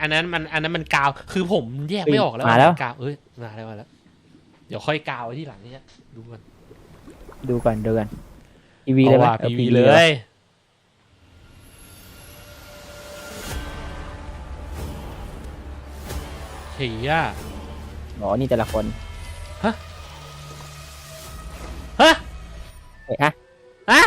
อันนั้นมันอันนั้นมันกาว คือผมแยกไม่ออกแล้วมาแล้วนกาวเอ้ยมาแล้วมาแล้ว เดี๋ยวค่อยกาวไว้ที่หลังนี่ดูกันดูก่อนดูกันพีวีเลยเอาไหมว่ะออพีวี PV เลยเฮียอ๋อนี่แต่ละคนฮะเฮ้ยฮะ ฮะ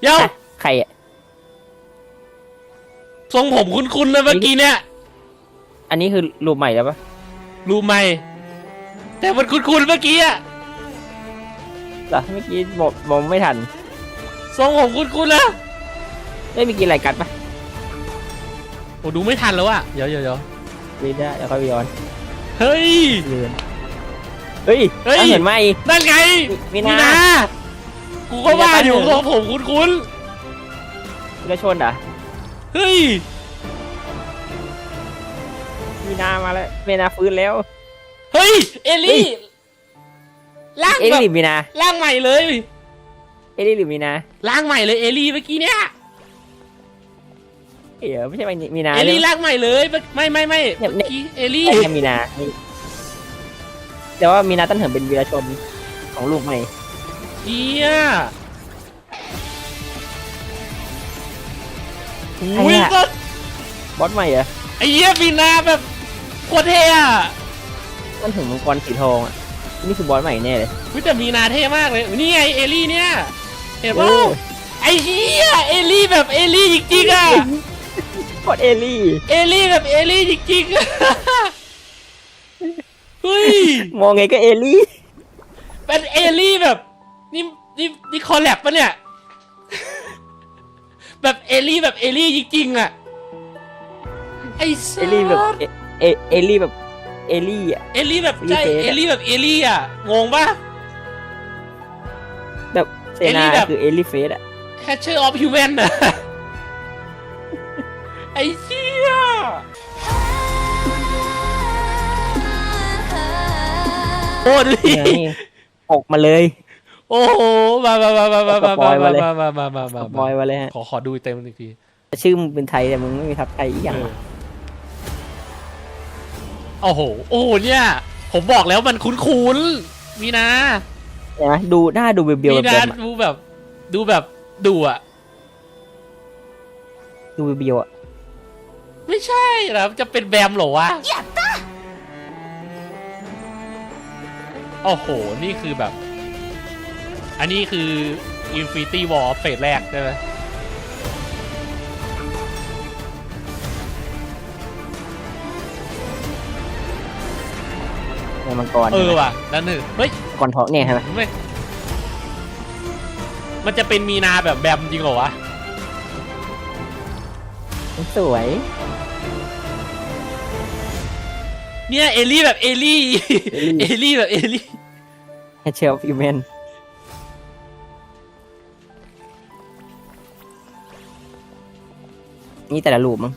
เดี๋ยวฮะใครอะ ทรงผมคุ้นๆนะเมื่อกี้เนี่ยอันนี้คือรูปใหม่แล้วปะรู้ไหมแต่มันคุ้นๆเมื่อกี้อะเหรอเมื่อกี้บอกบอกไม่ทันทรงผมคุ้นๆนะเอ้ยเมื่อกี้อะไรกัดปะโอ้ดูไม่ทันแล้วอะเดี๋ยวเดี๋ยวเดี๋ยววีได้เดี๋ยวค่อยไปย้อนเฮ้ย ลืมเฮ้ยเฮ้ยตั้งเหมือนไม่นั่นไงมีมีนานากูก็ว่าอยู่มีนา ทรงผมคุ้นวิรชนเหรอะๆ เฮ้ย มีนามาแล้วมีนาฟื้นแล้ว เฮ้ย เอลี่ร่างเอแบลี่บหรือมีนาร่างใหม่เลยเอลี่หรือมีนาร่างใหม่เลยเอลี่เมื่อกี้เนี่ย เอ๋ไม่ใช่มีนาเอลี่เลยร่างใหม่เลยไม่ไม่ไม่เนี่ยเมื่อกี้เอลี่ไม่ใช่มีนาแต่ว่ามีนาตั้งเหิมเป็นวีรชนของลูกใหม่ เฮีย อุ้ยใครอะ ก็บอสใหม่เหรอไอ้เหี้ยมีนาแบบโคตรเท่อะตั้งเหิมมังกรสีทองอะ นี่คือบอสใหม่แน่เลยวิแต่มีนาเท่มากเลยนี่ไงเอลี่เนี่ยเห็นโอ้ปะไอ้เหี้ยเอลี่แบบเอลี่จริงๆอะโคตรเอลี่เอลี่แบบเอลี่จริงๆอะเฮ้ยมองไงก็เอลี่เป็นเอลี่แบบนี่นี่นี่คอลแลบปะเนี่ย แบบเอลี่แบบเอลี่จริงๆอะไอ้สัเอลี่แบบสเอเอเอลี่แบบเอลี่อะ เอลี่แบบใช่ Ellie Face เอลี่แบบเอลี่อะงงปะแบบเซเอลี่นาแบบคือเอลี่เฟสอะ Catcher of Human อะไอ้เหี้ยโอ้ดูดิเนี่ยนี่ออกมาเลย โอ้โหมามามามามามาสปอยมามามามามามาบอยมาเลยฮะขอขอดูเต็มอีกทีชื่อมึงเป็นไทยแต่มึงไม่มีทับไทยอีกอย่างเออโอ้โหโอ้โหเนี่ย ผมบอกแล้วมันคุ้นๆมีนะใช่ไหมดูหน้าดูเบียวมีๆแบบนะแบบดูแบบ ดูแบบดูอะดูเบียวๆอะไม่ใช่นะจะเป็นแบมเหรอวะโอ้โหนี่คือแบบ อันนี้คือ Infinity War เฟสแรกใช่ไหมในมังกรเออว่ะนั่นหนึ่งเฮ้ยมังกรทองเนี่ยใช่ไหมไม่มันจะเป็นมีนาแบบแบมจริงเหรอวะ สวย เนี่ย เอลี่แบบเอลี่ เอลี่แบบเอลี่แฮเชล นนี่แต่ละรูปมั้ง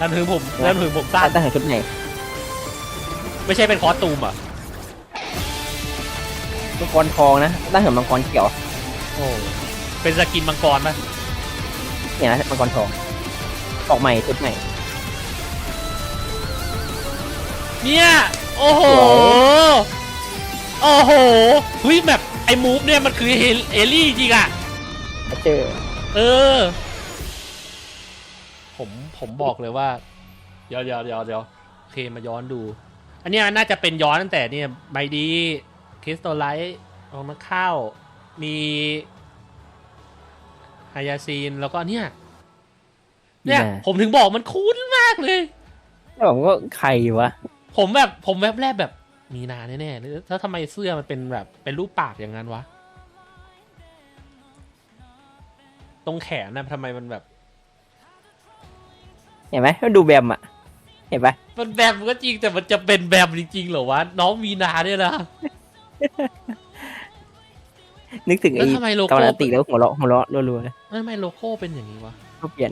นั่นถึงผมนั่นถึงผมสั้นตั้งแต่ชุดไหน ไม่ใช่เป็นคอสตูมอะมังกรทองนะตั้งแต่มังกรเขียวโอ้เป็นสกินมังกรปะเนี่ยนะมังกรทองออกใหม่ชุดใหม่เนี่ย โอ้โหสวยโอ้โหเฮ้ยแบบ ไอ้มูฟเนี่ยมันคือเฮลเอลี่จริงอะมาเจอเออ ผมผมบอกเลยว่า เดี๋ยวเดี๋ยวเดี๋ยวเดี๋ยวโอเคมาย้อนดู อันเนี้ยน่าจะเป็นย้อนตั้งแต่เนี่ยใบดีคริสตัลไลท์ออกมาเข้ามีไฮยาซีนแล้วก็เนี่ย เนี่ย ผมถึงบอกมันคุ้นมากเลย แล้วผมก็ใครวะ ผมแบบผมแวบแรกแบบ มีนาแน่ๆแล้วแล้วทำไมเสื้อมันเป็นแบบเป็นรูปปากอย่างนั้นวะ ตรงแขนนะทำไมมันแบบ เห็นไหมมันดูแบมอะเห็นปะมันแบมก็จริงแต่มันจะเป็นแบมจริงๆเหรอวะ น้องมีนาเนี่ยนะนึกถึงแล้วไอ้ทำไมโลตอโก้นติแล้วหัวเราะหัวเราะรัวๆเลยไม่ทำไมโลโก้เป็นอย่างนี้วะก็เปลี่ยน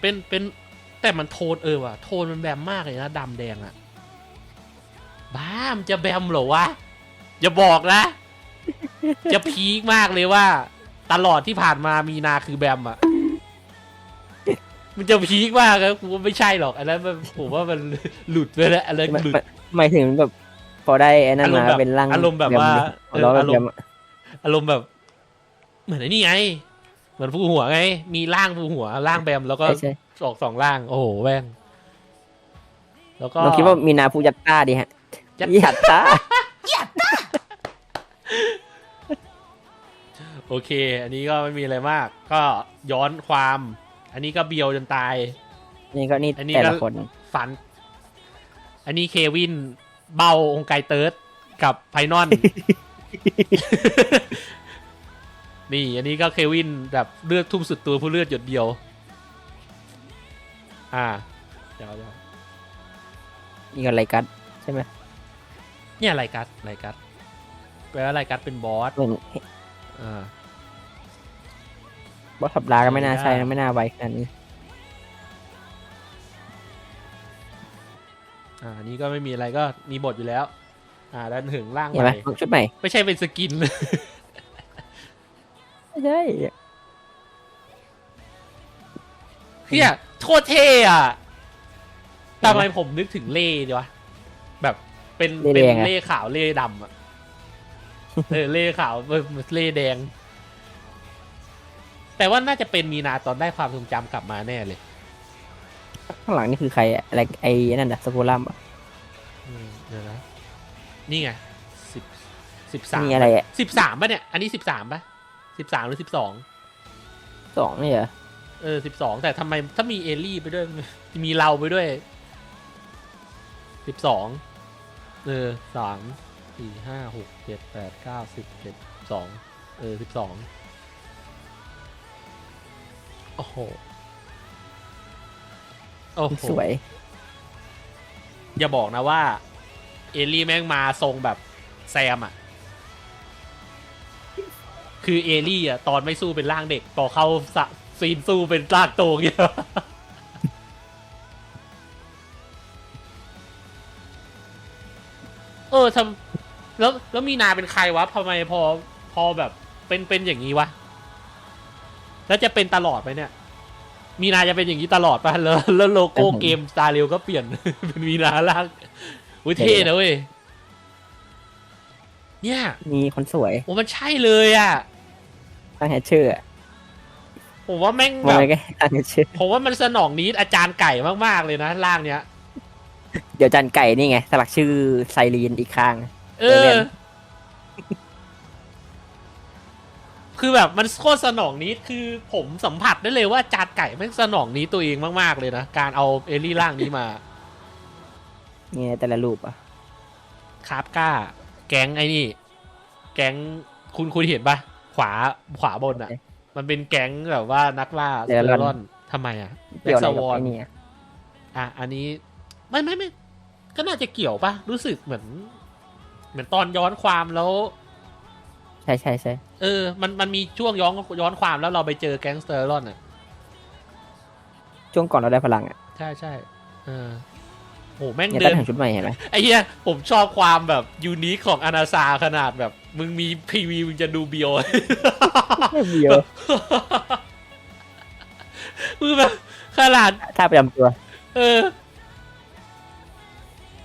เป็นเป็นแต่มันโทนเออว่ะโทนมันแบมมากเลยนะดำแดงอะ บ้ามันจะแบมเหรอวะ อย่าบอกนะ จะพีคมากเลยว่า ตลอดที่ผ่านมามีนาคือแบมอะมันจะพีคมากครับกูว่าไม่ใช่หรอก อันนั้นมันผมว่ามันหลุดไปแล้วอันนั้นไม่หลุดไม่หมายถึงแบบพอได้ไอ้นั่นอารมณ์มาแบบเป็นร่างอารมณ์แบบว่าหัวเราะเออแบบอารมณ์แบบอารมณ์แบบ เหมือนไอ้นี่ไง เหมือนผู้หัวไง มีร่างผู้หัวร่างแบมแล้วก็ใช่ใช่สองสองร่าง โอ้โหแว่งแล้วก็ เราคิดว่ามีนาภูยัตต้าดีฮะ ยัตยัตต้าโอเค อันนี้ก็ไม่มีอะไรมาก ก็ย้อนความ อันนี้ก็เบียวจนตาย นี่ก็นี่อันนี้แต่ก็ ละคน ฝัน อันนี้เควินเบ้าองค์ไกเติร์ดกับไพนอน นี่ อันนี้ก็เควินแบบเลือดทุ่มสุดตัวผู้เลือดหยดเดียว อ่า เดี๋ยวเดี๋ยวนี่ก็ไรกัดใช่ไหม เนี่ยไรกัสไรกัสแปลว่าไรกัสเป็นบอสเหมือนอ่า บอสทับลาก็ไม่น่าใช่ใช่ได้นะไม่น่าไวขนาดนี้อ่านี่ก็ไม่มีอะไรก็มีบทอยู่แล้ว อ่าดันถึงร่างเห็นใหไหมม่ชุดใหม่ไม่ใช่เป็นสกินไม่ใช่เฮียโคตรเท่อะทำไมผมนึกถึงเล่ดีวะ แบบ เป็นเป็นเล่ขาวเล่ดำอะเออเล่ขาวเออเล่แดง แต่ว่าน่าจะเป็นมีนาตอนได้ความทรงจำกลับมาแน่เลยข้างหลังนี่คือใครอะอะไรไอ้นั่นอะสกูลัมอะอืมเดี๋ยวนะนี่ไงสิบสิบสามมีอะไรอะสิบสามป่ะเนี่ย อันนี้สิบสามป่ะสิบสามหรือสิบสองสองนี่เหรอเออสิบสองแต่ทำไมถ้ามีเอลลี่ไปด้วย มีเราไปด้วยสิบสอง เออสามสี่ห้าหกเจ็ดแปดเก้าสิบเจ็ดสองเออสิบสองโอ้โหโอ้โหสวย อย่าบอกนะว่า เอลลี่แม่งมาทรงแบบแซมอะ คือเอลลี่อะ ตอนไม่สู้เป็นร่างเด็กพอเข้าสะซีนสู้เป็นร่างโตเงี้ย ออทำแล้วแล้วมีนาเป็นใครวะทำไมพอพอแบบเป็นเป็นอย่างนี้วะ แล้วจะเป็นตลอดไหมเนี่ย มีนาจะเป็นอย่างนี้ตลอดป่ะแล้วแล้วโลโก้เกมสตาร์เรลก็เปลี่ยน เป็นมีนาล่างอุ้ยเท่นะเว้ยเนี่ย มีคนสวยโอ้มันใช่เลยอะตั้งแฮชเชอร์อะผมว่าแม่งมัแบนบอะไรก็ตั้งแฮชเชอร์ผมว่ามันสนองนี้อาจารย์ไก่มากๆเลยนะร่างเนี้ย เดี๋ยวจันไก่นี่ไงสลักชื่อไซรีนอีกข้าง เอเรีอยนคือแบบมันโคตรสนองนี้คือผมสัมผัสได้เลยว่าจานไก่แม่งสนองนี้ตัวเองมากๆเลยนะ การเอาเอลลี่ร่างนี้มา เนี่ยแต่ละรูปอะคาร์บก้า แก๊งไอ้นี่ แก๊งคุณคุณเห็นปะขวาขวาบนอะมันเป็นแก๊งแบบว่านักล่าเซอร์ลอนทำไมอะแบ็เกี่ยวกอะไรสกับวอนไอ้นี่อะอะอันนี้ ไม่ไม่ไม่ก็น่าจะเกี่ยวปะรู้สึกเหมือน เหมือนตอนย้อนความแล้วใช่ใช่ใช่เออ มันมันมีช่วงย้อนย้อนความแล้วเราไปเจอแก๊งสเตอร์ลอนอะช่วงก่อนเราได้พลังอะใช่ใช่เออโหแม่งเนี่ยเดิตั้นงถึงชุดใหม่เห็นไหมไอ้เหี้ยผมชอบความแบบยูนิคของอนาซาขนาดแบบ มึงมีพีวีมึงจะดูเบียวเดียวคือแบบขนาดถ้าประจำตัว เออ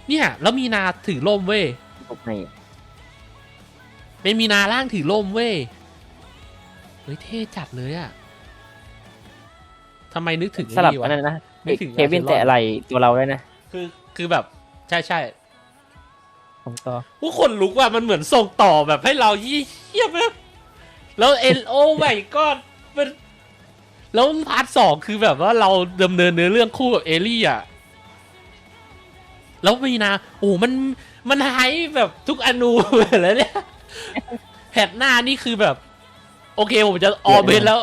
เนี่ยแล้วมีนาถือล่มเว้ยชุดใหม่เป็นมีนาล่างถือล่มเว้ยเฮ้ยเท่จัดเลยอะทำไมนึกถึงสลับไอ้อันวะนั้นนะนึกถึงเควิน Arsenal แต่อะไรตัวเราด้วยนะ คือคือแบบใช่ใช่ผมต่อผู้คนลุกว่ามันเหมือนส่งต่อแบบให้เราเยี่ยมแบบแล้วเอ็นโอไว้ก็มันแล้วพาร์ทสองคือแบบว่าเราดำเนินเนื้อเรื่องคู่กับเอลี่อะ แล้วมีนาโอ้มันมันไฮแบบทุกอนูแล้วเนี่ยแพทหน้านี่คือแบบ โอเคผมจะออเบนแล้ว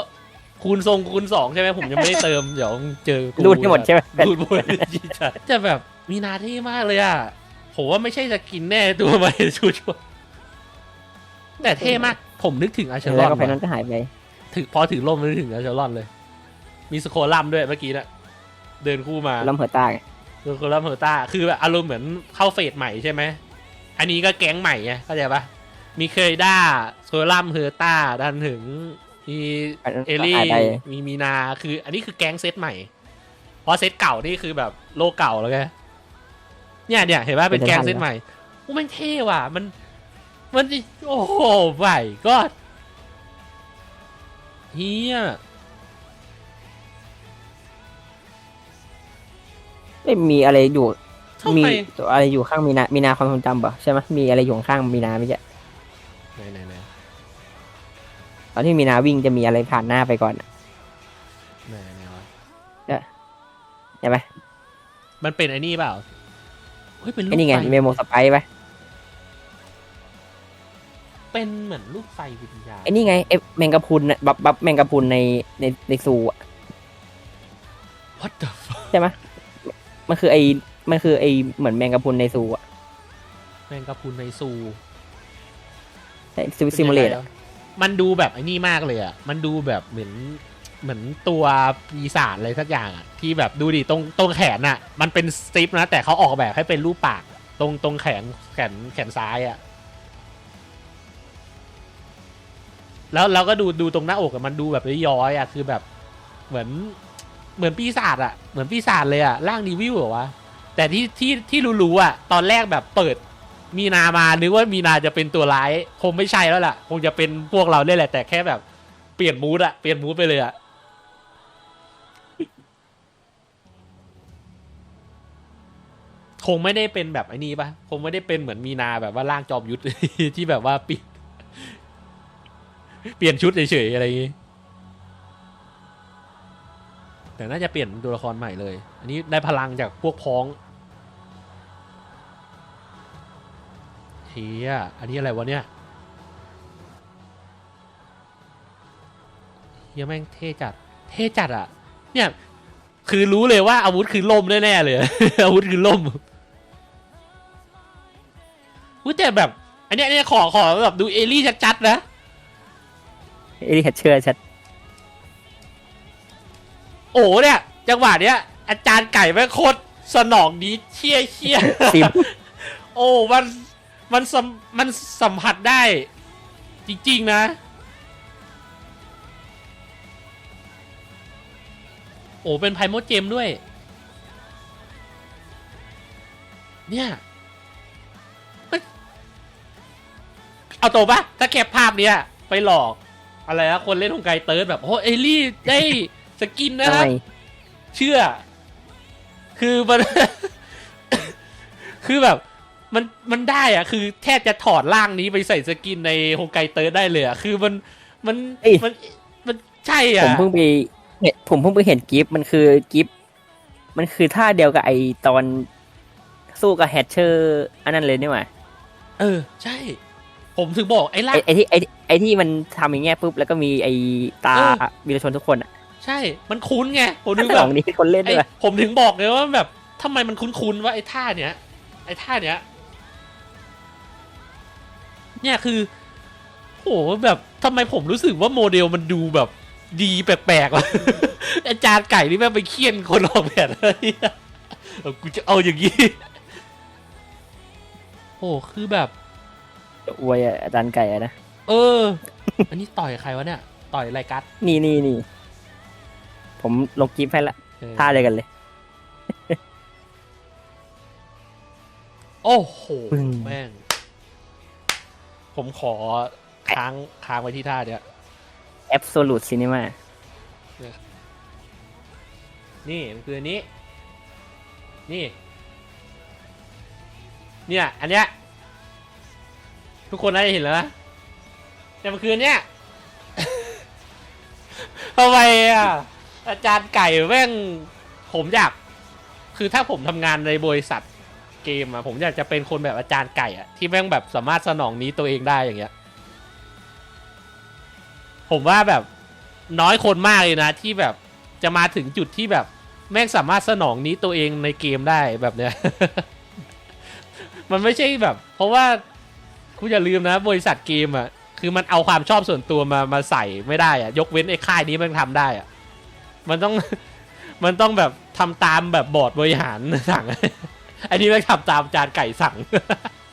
คูณทรงคูณสองใช่ไหมผมยังไม่ได้เติม เดี๋ยวเจอกูรูดให้หมดใช่ไหมรูดหมดจะแบบมีนาเท่มากเลยอะผมว่าไม่ใช่สกินแน่ตัวใหม่ชัวร์ๆแต่เท่มาก ผมนึกถึงอาเชลแล้อวนก็ไฟนั้นว่ะก็หายไปถึงพอถือร่มนึกถึงอาเชลอนเลย มีสโคลัมด้วยเมื่อกี้น่ะเดินคู่มาล้ำหัวตา ไงคือโคลัมเฮอร์ต้าคือแบบอารมณ์เหมือนเข้าเฟสใหม่ใช่ไหม อันนี้ก็แก๊งใหม่ไงเข้าใจปะมีเคยด้าโซลัมเฮอร์ต้าดันถึงมีอันนั้นเอลี่หายไปมีมีนาคือ อันนี้คือแก๊งเซตใหม่ เพราะเซตเก่านี่คือแบบโลกเก่าแล้วไงเนี่ยเนี่ยเห็นว่าเป็นแก๊งเซตใหม่โอ้มันเท่ว่ะ มัน มัน โอ้โหไหวก็เฮีย ไม่มีอะไรอยู่ ทำมีไมตัวอะไรอยู่ข้างมีนา มีนาความทรงจำป่ะใช่ไหมมีอะไรอยู่ข้างมีนาไม่ใช่ไหนไหนไหนตอนที่มีนาวิ่งจะมีอะไรผ่านหน้าไปก่อนอะไหนไหนวะใช่ไหมมันเป็นไอ้นี่เปล่าเฮ้ยเป็นลูไอ้กนี่ไงไฟเมโมสไปร์ไปเป็นเหมือนลูกไฟวิญญาณไอ้นี่ไงไอ้แมงกะพรุนน่ะบับบับแมงกะพรุนในในในซูอะ What the fuck ใช่ไหม มันคือไอ้มันคือไอ้เหมือนแมงกะพรุนในซูอะแมงกะพรุนในซูซิมูเลตป็นยังไงแล้วมันดูแบบไอ้นี่มากเลยอะ มันดูแบบเหมือนเหมือนตัวปีศาจอะไรสักอย่างอะ ที่แบบดูดิตรงตรงแขนอะ มันเป็นสตริปนะ แต่เขาออกแบบให้เป็นรูปปาก ตรงตรงแขนแขนแขนซ้ายอะ แล้วเราก็ดูดูตรงหน้าอกอะมันดูแบบย้อยๆอะ คือแบบเหมือน เหมือนปีศาจอะเหมือนปีศาจเลยอะร่างดีวิวเหรอวะแต่ที่ที่ที่รู้ๆอะตอนแรกแบบเปิดมีนามานึกว่ามีนาจะเป็นตัวร้ายคงไม่ใช่แล้วล่ะ คงจะเป็นพวกเราเนี่ยแหละ แต่แค่แบบเปลี่ยนมูดอะเปลี่ยนมูดไปเลยอะคงไม่ได้เป็นแบบไอ้นี้ปะคงไม่ได้เป็นเหมือนมีนาแบบว่าร่างจอมยุทธที่แบบว่าปิดเปลี่ยนชุดเฉยๆอะไรอย่างงี้ แต่น่าจะเปลี่ยนตัวละครใหม่เลย อันนี้ได้พลังจากพวกพ้องเฮียอันนี้อะไรวะเนี่ยเฮียแม่งเท่จัด เท่จัดอะเนี่ยคือรู้เลยว่าอาวุธคือล่มแน่ๆเลย อาวุธคือล่มอุ้ยแต่แบบ อันเนี้ยอันเนี้ยขอขอแบบดูเอลี่ชัดๆนะไอ้นี่เชื่อชัด โอ้เนี่ย จังหวะเนี้ย อาจารย์ไก่แม่งโคตรสนองดีเชี่ยเชี่ยซิมโอ้มันมันสัมมันสัมผัสได้ จริง ๆ นะ โอ้เป็นไพโมเจมด้วย เนี่ยมันเอาตัวปะถ้าแคปภาพเนี้ย ไปหลอก อะไรนะคนเล่นของไกเติร์ดแบบ โอ้เอลลี่ได้ สกินนะทำครัไมบเชื่อ คือมัน คือแบบ มันมันได้อะคือแทบจะถอดร่างนี้ไปใส่สกินในโฮไกเตอร์ได้เลยอะคือมันมันเอ้ยมันมันใช่ผอะมเพิ่งไปเห็นผมเพิ่งไปเห็นกิฟต์มันคือกิฟต์มันคือท่าเดียวกับไอตอนสู้กับแฮชเชอร์อันนั้นเลยนี่หว่าเออ ใช่ ผมถึงบอกไอ้ร่าไองไอที่ไอไอที่มันทำอย่างเงี้ยปุ๊บแล้วก็มีไอตาเออวีรชนทุกคนอะ ใช่ มันคุ้นไง ผมถึงสแบอบงนี้คนเล่นไอ้ด้วยผมถึงบอกเลยว่าแบบทำไมมันคุ้นๆว่าไอ้ท่าเนี้ย ไอ้ท่าเนี้ย เนี่ยคือโหแบบทำไมผมรู้สึกว่าโมเดลมันดูแบบดีแปลกๆวะ อาจารย์ไก่นี่แม่งไปเคี่ยนคนออกแบบอะไรเนี่ยเอากูจะเอาอย่างนี้โอ้คือแบบอวยอะอาจารย์ไก่อะนะ เออ อันนี้ต่อยใครวะเนี่ย ต่อยไรกัส นี่นี่นี่ ผมลงกิฟต์ให้ละเออท่าเดียวกันเลย โอ้โหปึ้ง แม่ง ผมขอค้างค้างไว้ที่ท่าเนี้ย Absolute Cinema นี่มันคืออันนี้ นี่ เนี่ย อันเนี้ย ทุกคนน่าจะเห็นแล้วนะแต่มันคืออันเนี้ย ทำไมอะ อาจารย์ไก่แม่งผมอยาก คือถ้าผมทำงานในบริษัทเกมอะผมอยากจะเป็นคนแบบอาจารย์ไก่อะที่แม่งแบบสามารถสนองนี้ตัวเองได้อย่างเงี้ย ผมว่าแบบน้อยคนมากเลยนะ ที่แบบจะมาถึงจุดที่แบบแม่งสามารถสนองนี้ตัวเองในเกมได้แบบเนี้ย มันไม่ใช่แบบ เพราะว่าคุณอย่าลืมนะ บริษัทเกมอะคือมันเอาความชอบส่วนตัวมามาใส่ไม่ได้อะยกเว้นไอ้ค่ายนี้มันทำได้อะ มันต้อง มันต้องแบบทำตามแบบบอร์ดบริหารสั่ง อันนี้ไม่งทำตามจานไก่สั่ง